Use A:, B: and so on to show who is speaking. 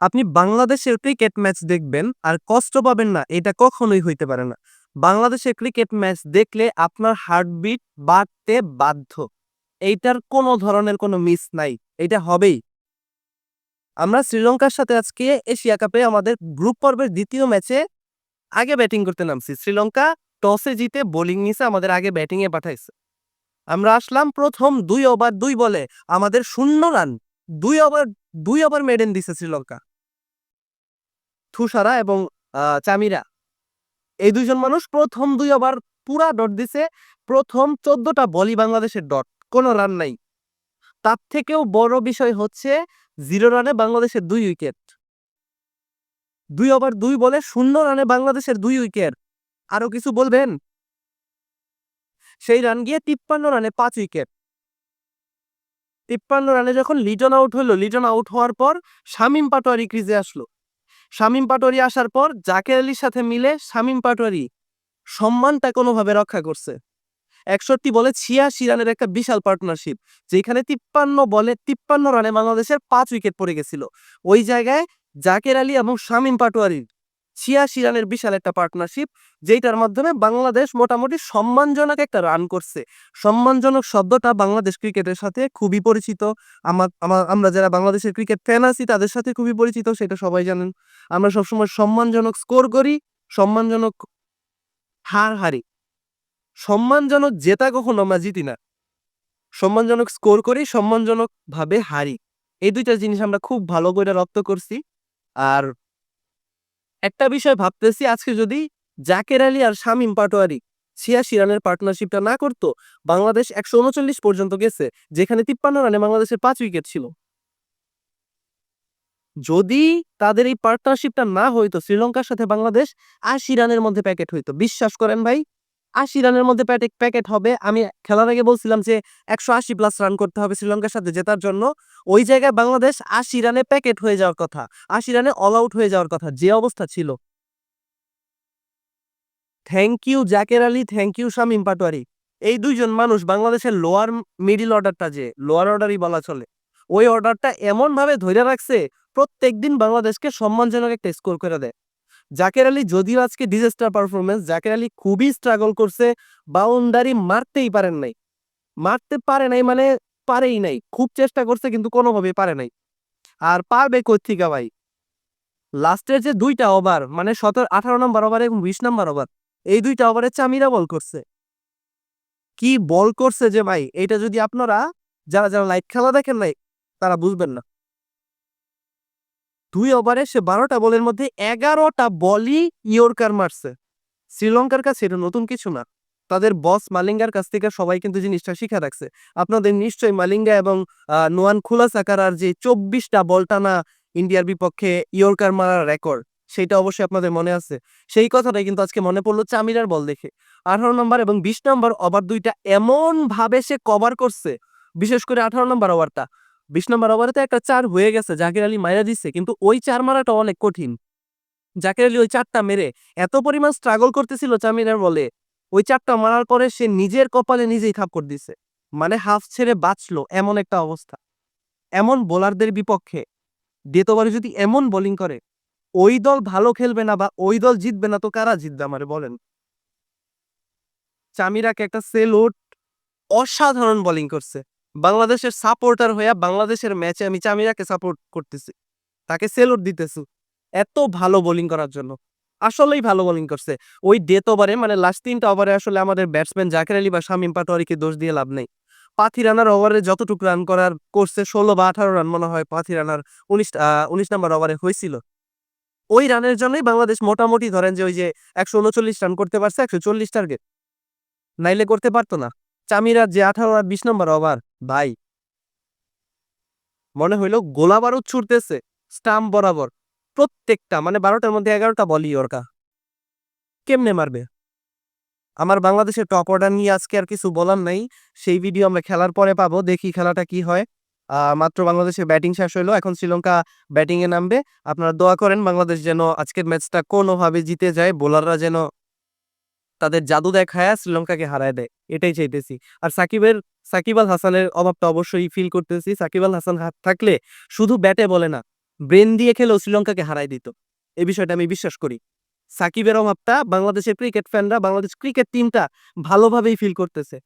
A: আপনি বাংলাদেশের cricket match দেখবেন আর কষ্ট পাবেন না, এটা কখনোই হইতে পারে না। বাংলাদেশের ক্রিকেট ম্যাচ দেখলে আপনার হার্টবিট বাড়তে বাধ্য। এইটার কোনো ধরনের কোনো মিস নাই, এটা হবেই। আমরা শ্রীলঙ্কার সাথে আজকে এশিয়া কাপে আমাদের গ্রুপ পর্বের দ্বিতীয় ম্যাচে আগে ব্যাটিং করতে নামছি। শ্রীলঙ্কা টসে জিতে বোলিং নিছে আমাদের আগে ব্যাটিং এ পাঠাইছে। আমরা আসলাম প্রথম দুই ওভার দুই বলে, আমাদের শূন্য রান, দুই ওভার দুই ওভার মেডেন দিছে শ্রীলঙ্কা। থুসারা এবং চামিরা। এই দুইজন মানুষ প্রথম দুই ওভার পুরা ডট দিছে। প্রথম চোদ্দটা বলই বাংলাদেশের ডট, কোনো রান নাই। তার থেকেও বড় বিষয় হচ্ছে জিরো রানে বাংলাদেশের দুই উইকেট। দুই ওভার দুই বলে শূন্য রানে বাংলাদেশের দুই উইকেট। আরও কিছু বলবেন? সেই রান গিয়ে তিপ্পান্ন রানে পাঁচ উইকেট। তিপ্পান্ন রানে যখন লিটন আউট হলো, লিটন আউট হওয়ার পর শামিম পাটোয়ারি ক্রিজে আসলো। শামিম পাটোয়ারি আসার পর জাকের আলীর সাথে মিলে শামীম পাটোয়ারি সম্মানটা কোনোভাবে রক্ষা করছে। একষট্টি বলে ছিয়াশি রানের একটা বিশাল পার্টনারশিপ যেখানে তিপ্পান্ন বলে তিপ্পান্ন রানে বাংলাদেশের পাঁচ উইকেট পড়ে গেছিল। ওই জায়গায় জাকের আলী এবং শামীম পাটোয়ারির ছিয়াশি রানের বিশাল একটা পার্টনারশিপ যেটার মাধ্যমে বাংলাদেশ মোটামুটি সম্মানজনক একটা রান করছে। সম্মানজনক শব্দটা বাংলাদেশ ক্রিকেটের সাথে খুবই পরিচিত। আমার আমরা যারা বাংলাদেশের ক্রিকেট ফ্যান আছি, তাদের সাথে খুবই পরিচিত, সেটা সবাই জানেন। আমরা সবসময় সম্মানজনক স্কোর করি, সম্মানজনক হার হারি। সম্মানজনক জেতা কখনো আমরা জিতি না। সম্মানজনক স্কোর করি সম্মানজনক ভাবে হারি। এই দুইটা জিনিস আমরা খুব ভালো করে রপ্ত করছি। আর একটা বিষয় ভাবতেছি, আজকে যদি জাকের আলী আর শামিম পাটোয়ারি ছিয়াশি রানের পার্টনারশিপটা না করত, বাংলাদেশ একশো উনচল্লিশ পর্যন্ত গেছে, যেখানে তিপ্পান্ন রানে বাংলাদেশের পাঁচ উইকেট ছিল। যদি তাদের এই পার্টনারশিপটা না হইতো, শ্রীলঙ্কার সাথে বাংলাদেশ আশি রানের মধ্যে প্যাকেট হইতো, বিশ্বাস করেন ভাই? আশি রানের মধ্যে প্যাকেট প্যাকেট হবে। আমি খেলার আগে বলছিলাম যে, একশো আশি প্লাস রান করতে হবে শ্রীলঙ্কার সাথে জেতার জন্য। ওই জায়গায় বাংলাদেশ আশি রানে প্যাকেট হয়ে যাওয়ার কথা, আশি রানে অল আউট হয়ে যাওয়ার কথা, যে অবস্থা ছিল। Thank you Zaker Ali thank you Shamim Patwari. এই দুইজন মানুষ বাংলাদেশের লোয়ার মিডিল অর্ডারটা যে লোয়ার অর্ডারই বলা চলে, ওই অর্ডারটা এমন ভাবে ধরে রাখছে, প্রত্যেকদিন বাংলাদেশকে সম্মানজনক একটা স্কোর করে দেয়। জাকের আলী যদিও আজকে ডিজাস্টার পারফরমেন্স জাকের আলী খুবই স্ট্রাগল করছে বাউন্ডারি মারতেই পারেন নাই। মারতে পারে নাই মানে পারেই নাই, খুব চেষ্টা করছে কিন্তু কোনোভাবে পারে নাই। আর পারবে কোথিকা ভাই? লাস্টের যে দুইটা ওভার মানে সতেরো, আঠারো নম্বর ওভার এবং বিশ নম্বর ওভার এই দুইটা ওভারে চামিরা বল করছে। কি বল করছে যে ভাই? এটা যদি আপনারা, যারা যারা লাইট খেলা দেখেন নাই, তারা বুঝবেন না। দুই ওভারে সে বারোটা বলের মধ্যে এগারোটা বলই ইয়র্কার মারছে। শ্রীলঙ্কার কাছে এটা নতুন কিছু না। তাদের বস মালিঙ্গার কাছ থেকে সবাই কিন্তু জিনিসটা শিখে রাখছে। আপনাদের নিশ্চয়ই মালিঙ্গা এবং নোয়ান খুলা সাকারার যে চব্বিশটা বল টানা ইন্ডিয়ার বিপক্ষে ইয়র্কার মারার রেকর্ড, সেটা অবশ্যই আপনাদের মনে আছে। সেই কথাটাই কিন্তু আজকে মনে পড়ল চামিরার বল দেখে। আঠারো নম্বর এবং বিশ নম্বর ওভার দুইটা এমন ভাবে সে কভার করছে, বিশেষ করে আঠারো নম্বর ওভারটা। বিশ নম্বর ওভারে তো একটা চার হয়ে গেছে, জাকির আলী মাইরা দিচ্ছে কিন্তু ওই চার মারাটা অনেক কঠিন। জাকির আলী ওই চারটা মেরে এত পরিমাণ স্ট্রাগল করতেছিল চামিরার বলে, ওই চারটা মারার পরে সে নিজের কপালে নিজেই থাপ্পড় দিছে। মানে হাফ ছেড়ে বাঁচলো এমন একটা অবস্থা। এমন বোলারদের বিপক্ষে দ্বিতীয়বারে যদি এমন বোলিং করে, ওই দল ভালো খেলবে না বা ওই দল জিতবে না, তো কারা জিতবে আমারে বলেন? চামিরাকে একটা সেলুট অসাধারণ বোলিং করছে। বাংলাদেশের সাপোর্টার হইয়া বাংলাদেশের ম্যাচে আমি চামিরাকে সাপোর্ট করতেছি। তাকে সেলুট দিতেছি। এত ভালো বোলিং করার জন্য। আসলেই ভালো বোলিং করছে। ওই ডেথ ওভারে মানে লাস্ট তিনটা ওভারে আসলে আমাদের ব্যাটসম্যান জাকের আলী বা শামীম পাটোয়ারিকে দোষ দিয়ে লাভ নেই। পাথি রানার ওভারে যতটুকু রান করার করছে, ষোলো বা আঠারো রান মনে হয় পাথি রানার উনিশ উনিশ নাম্বার ওভারে হয়েছিল। ওই রানের জন্যই বাংলাদেশ মোটামুটি ধরেন যে ওই যে একশো উনচল্লিশ রান করতে পারছে, একশো চল্লিশ টার্গেট নাইলে করতে পারতো না। চামিরা যে আঠারো আর বিশ নম্বর ওভার ভাই। মনে হইল গোলা বারুদ ছুটতেছে, স্টাম্প বরাবর। প্রত্যেকটা মানে বারোটার মধ্যে এগারোটা বলই ওরকা। কেমনে মারবে? আমার বাংলাদেশের টপ অর্ডার নিয়ে আজকে আর কিছু বলার নাই। সেই ভিডিও আমরা খেলার পরে পাবো, দেখি খেলাটা কি হয়। মাত্র বাংলাদেশের ব্যাটিং শেষ হইল, এখন শ্রীলঙ্কা ব্যাটিং এ নামবে। আপনারা দোয়া করেন বাংলাদেশ যেন আজকের ম্যাচটা কোনোভাবে জিতে যায়, বোলাররা যেন তাদের জাদু দেখায়, শ্রীলঙ্কাকে হারায় দেয়। এটাই চাইতেছি। আর সাকিবের সাকিব আল হাসানের অভাবটা অবশ্যই ফিল করতেছি। সাকিব আল হাসান হাত থাকলে শুধু ব্যাটে বলে না ব্রেন দিয়ে খেলেও শ্রীলঙ্কাকে হারাই দিত। এ বিষয়টা আমি বিশ্বাস করি। সাকিবের অভাবটা বাংলাদেশের ক্রিকেট ফ্যানরা বাংলাদেশ ক্রিকেট টিমটা ভালোভাবেই ফিল করতেছে।